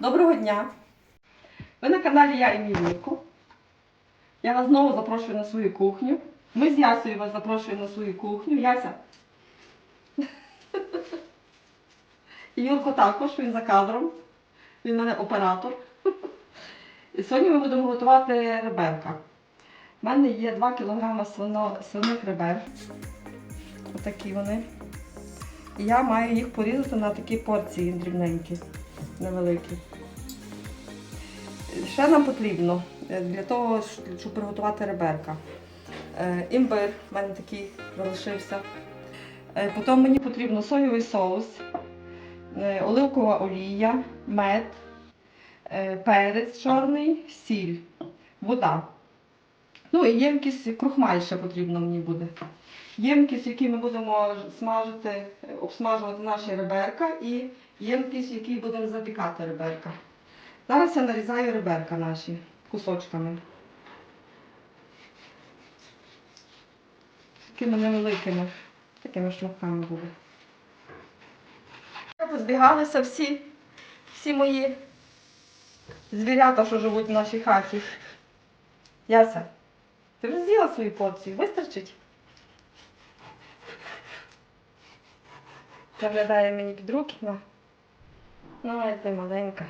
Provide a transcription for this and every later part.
Доброго дня! Ви на каналі Я і мій Віку. Я вас знову запрошую на свою кухню. Ми з Ясою вас запрошуємо на свою кухню. Яся. І Юрко також, він за кадром. Він в мене оператор. І сьогодні ми будемо готувати реберка. У мене є 2 кг свиних ребер. Отакі вони. І я маю їх порізати на такі порції дрібненькі, невеликі. Ще нам потрібно е, для того, щоб приготувати реберка. Е, Імбир в мене такий залишився. Е, Потім мені потрібно соєвий соус, оливкова олія, мед, перець чорний, сіль, вода. Ну і ємкість крухмаль ще потрібно мені буде. Ємкість, в ми будемо смажити, обсмажувати наші реберка, і ємкість, в якій будемо запікати реберка. Зараз я нарізаю реберка наші кусочками. Такими невеликими, такими шматками буде. Позбігалися всі, всі мої звірята, що живуть в нашій хаті. Яся, ти вже з'їла свою порцію, вистачить? Заглядає мені під руки. Ну, ай ти маленька.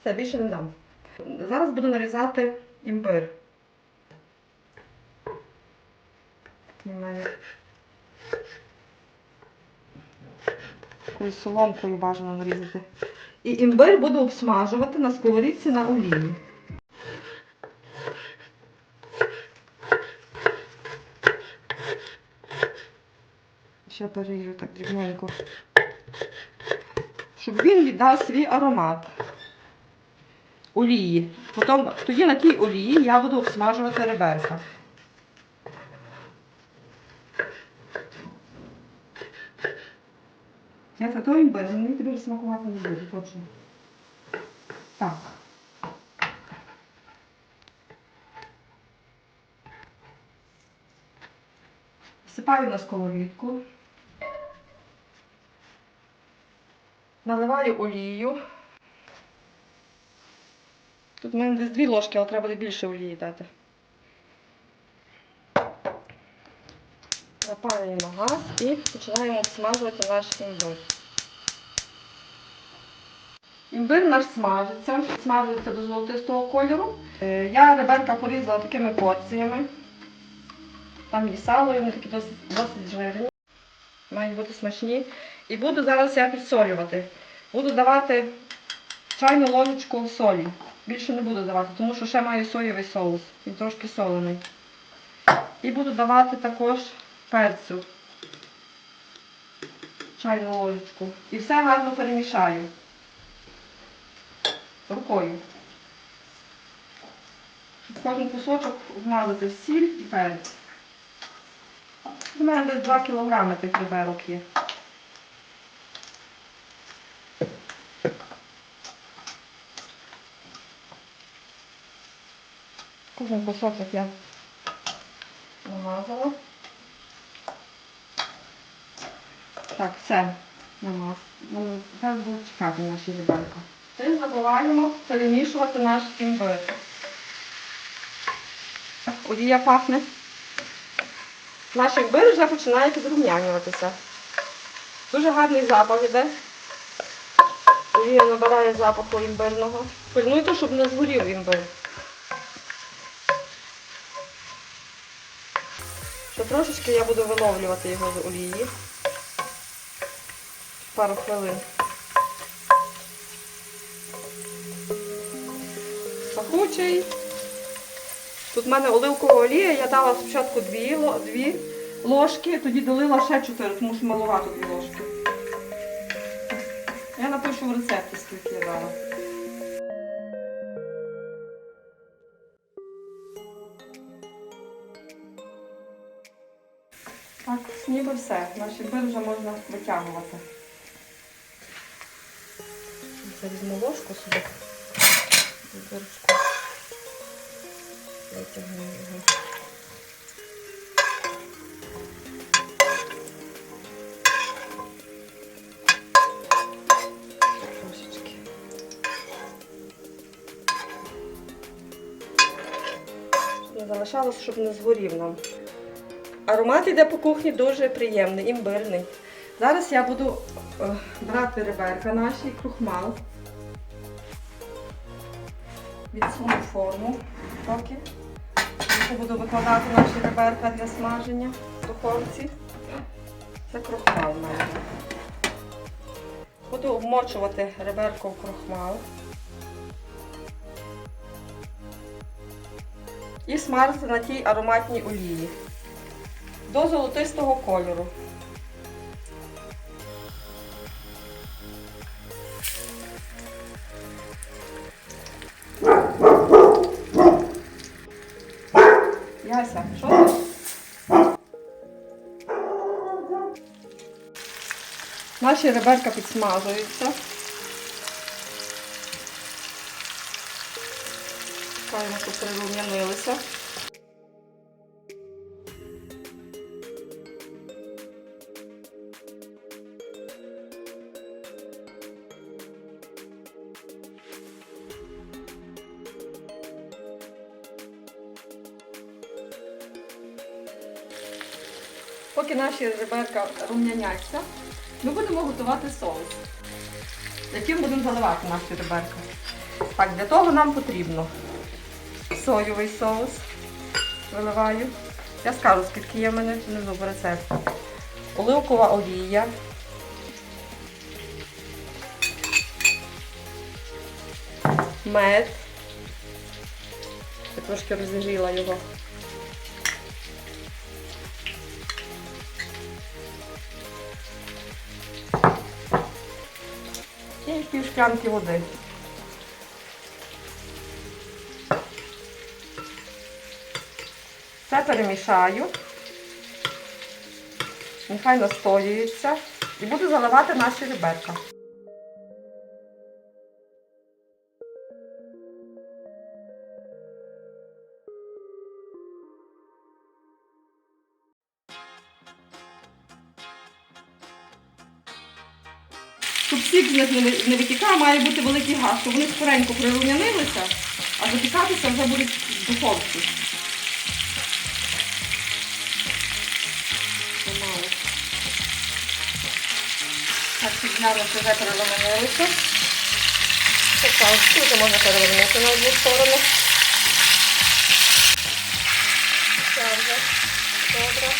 Все, більше не дам. Зараз буду нарізати імбир. Такою соломкою бажано нарізати. І імбир буду обсмажувати на сковорідці на олії. Ще переріжу так дрібненько. Щоб він віддав свій аромат олії. Потім, тоді на тій олії я буду обсмажувати реберка. Я це той імбир, мені тобі вже смакувати не буде, точно. Так. Всипаю на сковорідку. Наливаю олію. Тут в мене десь дві ложки, але треба буде більше олії дати. Запалюємо газ і починаємо обсмажувати наш імбир. Імбир наш смажиться, смажиться до золотистого кольору. Е, Я реберка порізала такими порціями. Там є сало, і вони такі досить, досить жирні. Мають бути смачні. І буду зараз я підсолювати. Буду давати чайну ложечку солі. Більше не буду давати, тому що ще маю соєвий соус. Він трошки солений. І буду давати також перцю. Чайну ложечку. І все гарно перемішаю. Рукою. Кожен кусочок вмазати в сіль і перець. У мене десь 2 кілограми тих реберок є. Кожен кусочок я намазала. Так, все. Намаз. Зараз буду чекати наші ребенка. І забуваємо перемішувати наш імбир. Олія пахне. Наш імбир вже починає підрум'янюватися. Дуже гарний запах іде. Олія набирає запаху імбирного. Пильнуйте, щоб не згорів імбир. Трошечки я буду виловлювати його з олії. Пару хвилин. Пахучий. Тут в мене оливкова олія, я дала спочатку дві, дві ложки, тоді долила ще чотири, тому що маловато дві ложки. Я напишу в рецепті, скільки я дала. Так, ніби все. Наші бир вже можна витягувати. Візьму ложку сюди. Бірочку. Витягну його. Залишалось, щоб не згорів нам. Аромат йде по кухні дуже приємний, імбирний. Зараз я буду е, брати реберка наші, крухмал. Відсуну форму поки. Буду викладати наші реберка для смаження в духовці. Це крохмал в. Буду обмочувати реберко в крохмал. І смажити на тій ароматній олії до золотистого кольору. Яся, що? Наші реберка підсмажуються. Файно тут прирум'янилися. Поки наші реберка рум'яняться, ми будемо готувати соус, яким будемо заливати наші реберка. Так, для того нам потрібно соєвий соус. Виливаю. Я скажу, скільки є в мене внизу в рецепті. Оливкова олія. Мед. Я трошки розігріла його. Пів шклянки води. Все перемішаю. Нехай настоюється. І буду заливати наші реберка. Щоб сік з них не витікав, має бути великий газ, щоб вони скоренько прирум'янилися, а запікатися вже будуть в духовці. Так, щоб глянути вже переломанилися. Так, тут можна перевернути на одну сторону. Вже добре.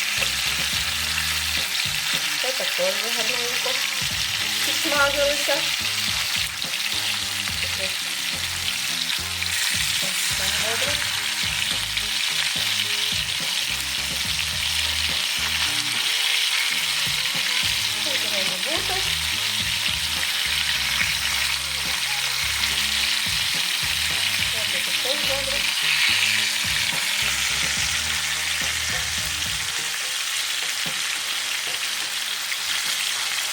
Це також вже гарненько підсмажилися.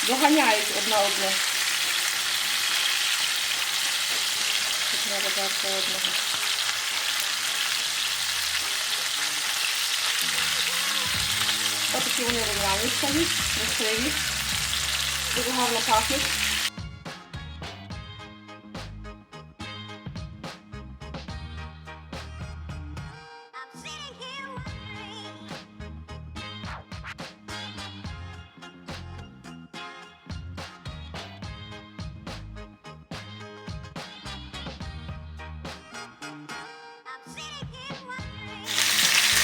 Доганяють одна одну. Тут треба дати одного. Ось такі вони рум'яні стають, красиві. Дуже гарно пахнуть.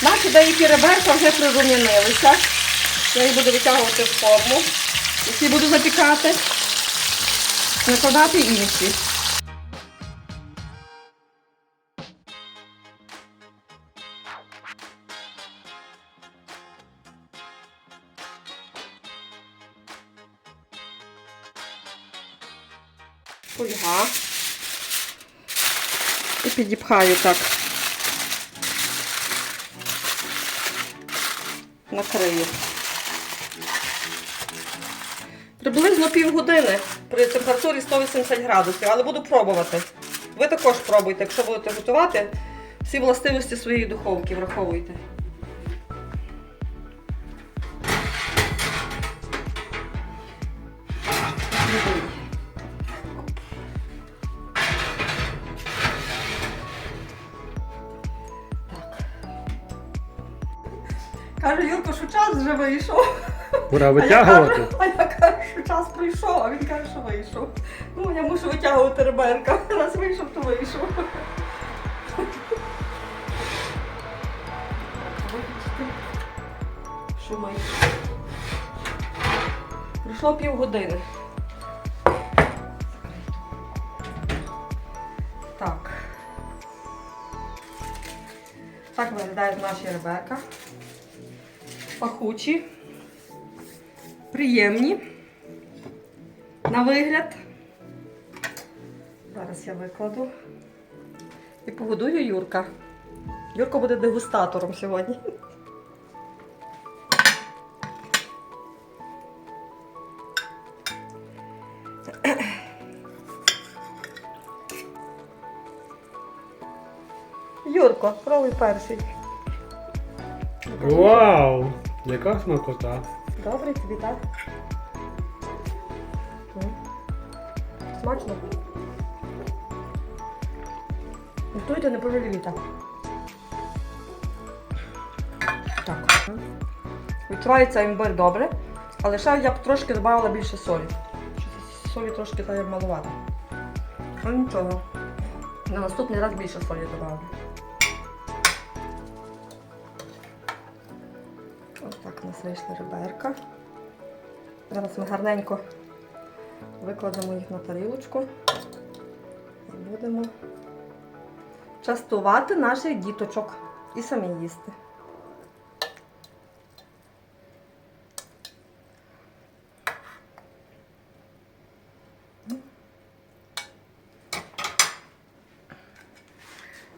Наші деякі реберка вже прирум'янилися. Я їх буду витягувати в форму. Які буду запікати. Накладати інші. Фольга. І підіпхаю так. Накрию. Приблизно півгодини при температурі 180 градусів, але буду пробувати. Ви також пробуйте, якщо будете готувати, всі властивості своєї духовки враховуйте. Каже, Юрко, що час вже вийшов. Пора А я, витягувати. кажу, а я кажу, що час прийшов, а він каже, що вийшов. Ну, я мушу витягувати реберка. Раз вийшов, то вийшов. Шумить. Пройшло півгодини. Так. Так виглядають наші реберка. Пахучі, приємні. На вигляд. Зараз я викладу. І погодую Юрка. Юрко буде дегустатором сьогодні. Юрко, пробуй перший. Вау! Яка смакота. Добрий тобі, так? Смачно. Готуйте, не пожалієте. Так. Відчувається імбир добре, але ще я б трошки додавала більше солі. Солі трошки так малувати. Ну нічого. На наступний раз більше солі додавала. Так у нас вийшла реберка. Зараз ми гарненько викладемо їх на тарілочку і будемо частувати наших діточок і самі їсти.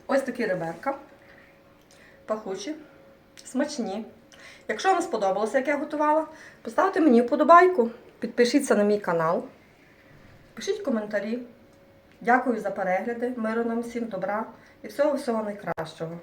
Ось такі реберка. Пахучі, смачні. Якщо вам сподобалося, як я готувала, поставте мені вподобайку, підпишіться на мій канал, пишіть коментарі. Дякую за перегляди, миру нам всім, добра і всього-всього найкращого.